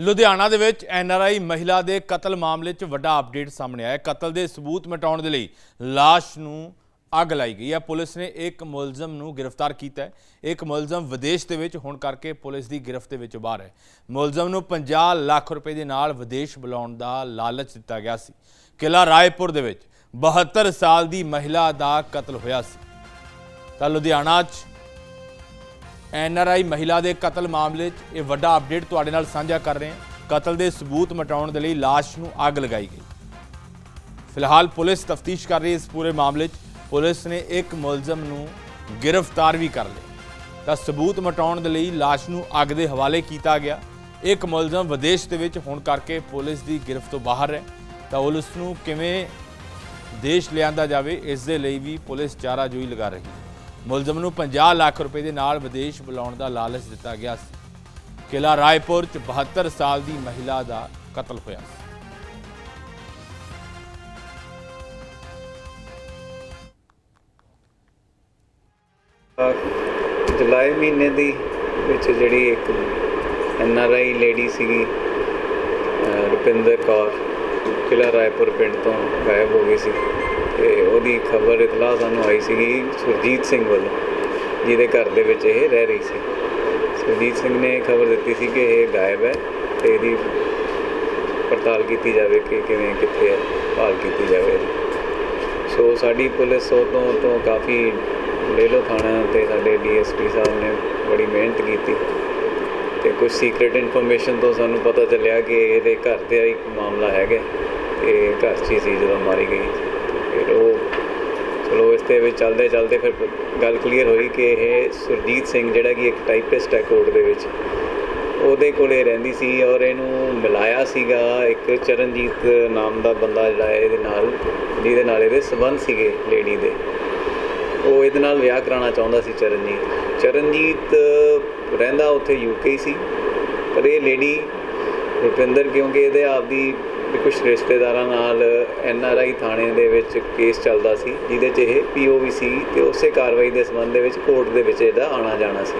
ਲੁਧਿਆਣਾ ਦੇ ਵਿੱਚ ਐਨਆਰਆਈ ਮਹਿਲਾ ਦੇ ਕਤਲ ਮਾਮਲੇ 'ਚ ਵੱਡਾ ਅਪਡੇਟ ਸਾਹਮਣੇ ਆਇਆ। ਕਤਲ ਦੇ ਸਬੂਤ ਮਿਟਾਉਣ ਦੇ ਲਈ ਲਾਸ਼ ਨੂੰ ਅੱਗ ਲਾਈ ਗਈ ਹੈ। ਪੁਲਿਸ ਨੇ ਇੱਕ ਮੁਲਜ਼ਮ ਨੂੰ ਗ੍ਰਿਫਤਾਰ ਕੀਤਾ ਹੈ। ਇੱਕ ਮੁਲਜ਼ਮ ਵਿਦੇਸ਼ ਦੇ ਵਿੱਚ, ਹੋਣ ਕਰਕੇ ਪੁਲਿਸ ਦੀ ਗ੍ਰਿਫਤ ਦੇ ਵਿੱਚ ਬਾਹਰ ਹੈ। ਮੁਲਜ਼ਮ ਨੂੰ 50 ਲੱਖ ਰੁਪਏ ਦੇ ਨਾਲ ਵਿਦੇਸ਼ ਬੁਲਾਉਣ ਦਾ ਲਾਲਚ ਦਿੱਤਾ ਗਿਆ ਸੀ। ਕਿਲਾ ਰਾਏਪੁਰ ਦੇ ਵਿੱਚ 72 ਸਾਲ ਦੀ ਮਹਿਲਾ ਦਾ ਕਤਲ ਹੋਇਆ ਸੀ। ਤਾਂ ਲੁਧਿਆਣਾ 'ਚ ਐਨਆਰਆਈ ਮਹਿਲਾ ਦੇ ਕਤਲ ਮਾਮਲੇ 'ਚ ਇਹ ਵੱਡਾ ਅਪਡੇਟ ਤੁਹਾਡੇ ਨਾਲ ਸਾਂਝਾ ਕਰ ਰਹੇ ਹਾਂ। ਕਤਲ ਦੇ ਸਬੂਤ ਮਿਟਾਉਣ ਦੇ ਲਈ ਲਾਸ਼ ਨੂੰ ਅੱਗ ਲਗਾਈ ਗਈ। ਫਿਲਹਾਲ ਪੁਲਿਸ ਤਫਤੀਸ਼ ਕਰ ਰਹੀ ਹੈ ਇਸ ਪੂਰੇ ਮਾਮਲੇ 'ਚ। ਪੁਲਿਸ ਨੇ ਇੱਕ ਮੁਲਜ਼ਮ ਨੂੰ ਗ੍ਰਿਫਤਾਰ ਵੀ ਕਰ ਲਿਆ। ਤਾਂ ਸਬੂਤ ਮਿਟਾਉਣ ਦੇ ਲਈ ਲਾਸ਼ ਨੂੰ ਅੱਗ ਦੇ ਹਵਾਲੇ ਕੀਤਾ ਗਿਆ। ਇੱਕ ਮੁਲਜ਼ਮ ਵਿਦੇਸ਼ ਦੇ ਵਿੱਚ ਹੋਣ ਕਰਕੇ ਪੁਲਿਸ ਦੀ ਗ੍ਰਿਫਤ ਤੋਂ ਬਾਹਰ ਹੈ। ਤਾਂ ਉਸ ਨੂੰ ਕਿਵੇਂ ਦੇਸ਼ ਲਿਆਂਦਾ ਜਾਵੇ, ਇਸ ਦੇ ਲਈ ਵੀ ਪੁਲਿਸ ਚਾਰਾਜੋਈ ਲਗਾ ਰਹੀ ਹੈ। ਮੁਲਜ਼ਮ ਨੂੰ 50 ਲੱਖ ਰੁਪਏ ਦੇ ਨਾਲ ਵਿਦੇਸ਼ ਬੁਲਾਉਣ ਦਾ ਲਾਲਚ ਦਿੱਤਾ ਗਿਆ ਸੀ। ਕਿਲਾ ਰਾਏਪੁਰ ਚ 72 ਸਾਲ ਦੀ ਮਹਿਲਾ ਦਾ ਕਤਲ ਹੋਇਆ ਸੀ। ਜੁਲਾਈ ਮਹੀਨੇ ਦੀ ਵਿੱਚ ਜਿਹੜੀ ਇੱਕ ਐਨ ਆਰ ਆਈ ਲੇਡੀ ਸੀਗੀ ਰੁਪਿੰਦਰ ਕੌਰ ਕਿਲਾ ਰਾਏਪੁਰ ਪਿੰਡ ਤੋਂ ਗਾਇਬ ਹੋ ਗਈ ਸੀ। ਤੇ ਉਹਦੀ ਖਬਰ ਇਤਲਾਹ ਸਾਨੂੰ ਆਈ ਸੀਗੀ ਸੁਰਜੀਤ ਸਿੰਘ ਵੱਲੋਂ, ਜਿਹਦੇ ਘਰ ਦੇ ਵਿੱਚ ਇਹ ਰਹਿ ਰਹੀ ਸੀ ਸੁਰਜੀਤ ਸਿੰਘ ਨੇ ਖਬਰ ਦਿੱਤੀ ਸੀ ਕਿ ਇਹ ਗਾਇਬ ਹੈ ਤੇ ਇਹਦੀ ਪੜਤਾਲ ਕੀਤੀ ਜਾਵੇ ਕਿ ਕਿਵੇਂ, ਕਿੱਥੇ ਹੈ, ਭਾਲ ਕੀਤੀ ਜਾਵੇ ਇਹਦੀ। ਸੋ ਸਾਡੀ ਪੁਲਿਸ ਉਹ ਤੋਂ ਤੋਂ ਕਾਫੀ ਲੇਲੋ ਥਾਣਾ ਤੇ ਸਾਡੇ ਡੀਐਸਪੀ ਸਾਹਿਬ ਨੇ ਬੜੀ ਮਿਹਨਤ ਕੀਤੀ ਤੇ ਕੁਝ ਸੀਕ੍ਰੀਟ ਇਨਫੋਰਮੇਸ਼ਨ ਤੋਂ ਸਾਨੂੰ ਪਤਾ ਚੱਲਿਆ ਕਿ ਇਹਦੇ ਘਰ ਤੇ ਇੱਕ ਮਾਮਲਾ ਹੈਗਾ ਤੇ ਘਰ 'ਚ ਹੀ ਸੀ ਜਦੋਂ ਮਾਰੀ ਗਈ ਫਿਰ ਉਹ ਚਲੋ ਇਸ 'ਤੇ ਵਿੱਚ ਚੱਲਦੇ ਚੱਲਦੇ ਫਿਰ ਗੱਲ ਕਲੀਅਰ ਹੋਈ ਕਿ ਇਹ ਸੁਰਜੀਤ ਸਿੰਘ ਜਿਹੜਾ ਕਿ ਇੱਕ ਟਾਈਪਿਸਟ ਹੈ ਕੋਰਟ ਦੇ ਵਿੱਚ, ਉਹਦੇ ਕੋਲੇ ਰਹਿੰਦੀ ਸੀ ਔਰ ਇਹਨੂੰ ਮਿਲਾਇਆ ਸੀਗਾ ਇੱਕ ਚਰਨਜੀਤ ਨਾਮ ਦਾ ਬੰਦਾ ਜਿਹੜਾ ਹੈ ਇਹਦੇ ਨਾਲ, ਜਿਹਦੇ ਨਾਲ ਇਹਦੇ ਸਬੰਧ ਸੀਗੇ ਲੇਡੀ ਦੇ। ਉਹ ਇਹਦੇ ਨਾਲ ਵਿਆਹ ਕਰਾਉਣਾ ਚਾਹੁੰਦਾ ਸੀ ਚਰਨਜੀਤ। ਚਰਨਜੀਤ ਰਹਿੰਦਾ ਉੱਥੇ ਯੂਕੇ ਸੀ, ਪਰ ਇਹ ਲੇਡੀ ਰੁਪਿੰਦਰ ਕਿਉਂਕਿ ਇਹਦੇ ਆਪਦੀ ਕੁਝ ਰਿਸ਼ਤੇਦਾਰਾਂ ਨਾਲ ਐਨ ਆਰ ਆਈ ਥਾਣੇ ਦੇ ਵਿੱਚ ਕੇਸ ਚੱਲਦਾ ਸੀ, ਜਿਹਦੇ 'ਚ ਇਹ ਪੀਓਵੀ ਸੀ ਤੇ ਉਸੇ ਕਾਰਵਾਈ ਦੇ ਸੰਬੰਧ ਦੇ ਵਿੱਚ ਕੋਰਟ ਦੇ ਵਿੱਚ ਇਹਦਾ ਆਣਾ ਜਾਣਾ ਸੀ।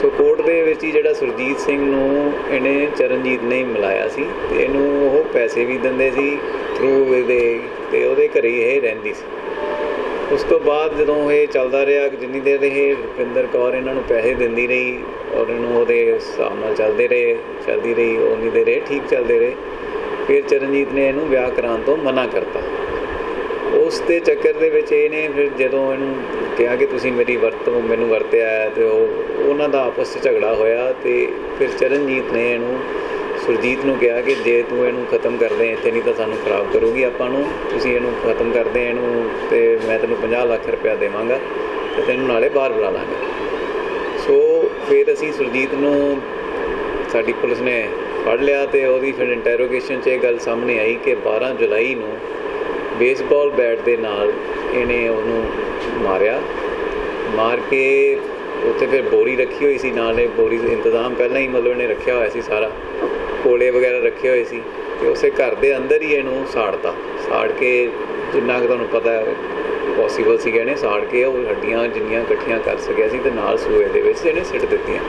ਸੋ ਕੋਰਟ ਦੇ ਵਿੱਚ ਹੀ ਜਿਹੜਾ ਸੁਰਜੀਤ ਸਿੰਘ ਨੂੰ ਇਹਨੇ ਚਰਨਜੀਤ ਨੇ ਹੀ ਮਿਲਾਇਆ ਸੀ ਤੇ ਇਹਨੂੰ ਉਹ ਪੈਸੇ ਵੀ ਦਿੰਦੇ ਸੀ ਥਰੂ ਇਹਦੇ ਤੇ ਉਹਦੇ ਘਰੇ ਹੀ ਇਹ ਰਹਿੰਦੀ ਸੀ। ਉਸ ਤੋਂ ਬਾਅਦ ਜਦੋਂ ਇਹ ਚੱਲਦਾ ਰਿਹਾ, ਜਿੰਨੀ ਦੇਰ ਇਹ ਰੁਪਿੰਦਰ ਕੌਰ ਇਹਨਾਂ ਨੂੰ ਪੈਸੇ ਦਿੰਦੀ ਰਹੀ ਔਰ ਇਹਨੂੰ ਉਹਦੇ ਹਿਸਾਬ ਨਾਲ ਚੱਲਦੇ ਰਹੇ, ਚੱਲਦੀ ਰਹੀ ਉਨੀ ਦੇਰ ਇਹ ਠੀਕ ਚੱਲਦੇ ਰਹੇ। ਫਿਰ ਚਰਨਜੀਤ ਨੇ ਇਹਨੂੰ ਵਿਆਹ ਕਰਾਉਣ ਤੋਂ ਮਨਾ ਕਰਤਾ। ਉਸ ਦੇ ਚੱਕਰ ਦੇ ਵਿੱਚ ਇਹਨੇ ਫਿਰ ਜਦੋਂ ਇਹਨੂੰ ਕਿਹਾ ਕਿ ਤੁਸੀਂ ਮੇਰੀ ਵਰਤੋਂ, ਮੈਨੂੰ ਵਰਤਿਆ ਹੈ ਤੇ ਉਹ, ਉਹਨਾਂ ਦਾ ਆਪਸ ਵਿੱਚ ਝਗੜਾ ਹੋਇਆ ਤੇ ਫਿਰ ਚਰਨਜੀਤ ਨੇ ਇਹਨੂੰ, ਸੁਰਜੀਤ ਨੂੰ ਕਿਹਾ ਕਿ ਜੇ ਤੂੰ ਇਹਨੂੰ ਖਤਮ ਕਰਦੇ ਇੱਥੇ ਨਹੀਂ ਤਾਂ ਸਾਨੂੰ ਖਰਾਬ ਕਰੂਗੀ ਆਪਾਂ ਨੂੰ, ਤੁਸੀਂ ਇਹਨੂੰ ਖਤਮ ਕਰਦੇ ਇਹਨੂੰ ਤੇ ਮੈਂ ਤੈਨੂੰ 50 ਲੱਖ ਰੁਪਇਆ ਦੇਵਾਂਗਾ ਤੇ ਤੈਨੂੰ ਨਾਲੇ ਬਾਹਰ ਬੁਲਾ ਲਾਂਗਾ। ਸੋ ਫਿਰ ਅਸੀਂ ਸੁਰਜੀਤ ਨੂੰ, ਸਾਡੀ ਪੁਲਿਸ ਨੇ ਫੜ ਲਿਆ ਤੇ ਉਹਦੀ ਫਿਰ ਇੰਟਰੋਗੇਸ਼ਨ 'ਚ ਇਹ ਗੱਲ ਸਾਹਮਣੇ ਆਈ ਕਿ 12 ਜੁਲਾਈ ਨੂੰ ਬੇਸਬਾਲ ਬੈਟ ਦੇ ਨਾਲ ਇਹਨੇ ਉਹਨੂੰ ਮਾਰਿਆ। ਮਾਰ ਕੇ ਉੱਥੇ ਫਿਰ ਬੋਰੀ ਰੱਖੀ ਹੋਈ ਸੀ, ਨਾਲੇ ਬੋਰੀ ਦਾ ਇੰਤਜ਼ਾਮ ਪਹਿਲਾਂ ਹੀ ਮਤਲਬ ਇਹਨੇ ਰੱਖਿਆ ਹੋਇਆ ਸੀ ਸਾਰਾ। ਕੋਲੇ ਵਗੈਰਾ ਰੱਖੇ ਹੋਏ ਸੀ ਤੇ ਉਸੇ ਘਰ ਦੇ ਅੰਦਰ ਹੀ ਇਹਨੂੰ ਸਾੜਤਾ। ਸਾੜ ਕੇ ਜਿੰਨਾ ਕੁ ਤੁਹਾਨੂੰ ਪਤਾ ਹੈ ਪੋਸੀਬਲ ਸੀ ਇਹਨੇ ਸਾੜ ਕੇ ਉਹ ਹੱਡੀਆਂ ਜਿੰਨੀਆਂ ਇਕੱਠੀਆਂ ਕਰ ਸਕਿਆ ਸੀ ਤੇ ਨਾਲ ਸੂਏ ਦੇ ਵਿੱਚ ਇਹਨੇ ਸਿੱਟ ਦਿੱਤੀਆਂ।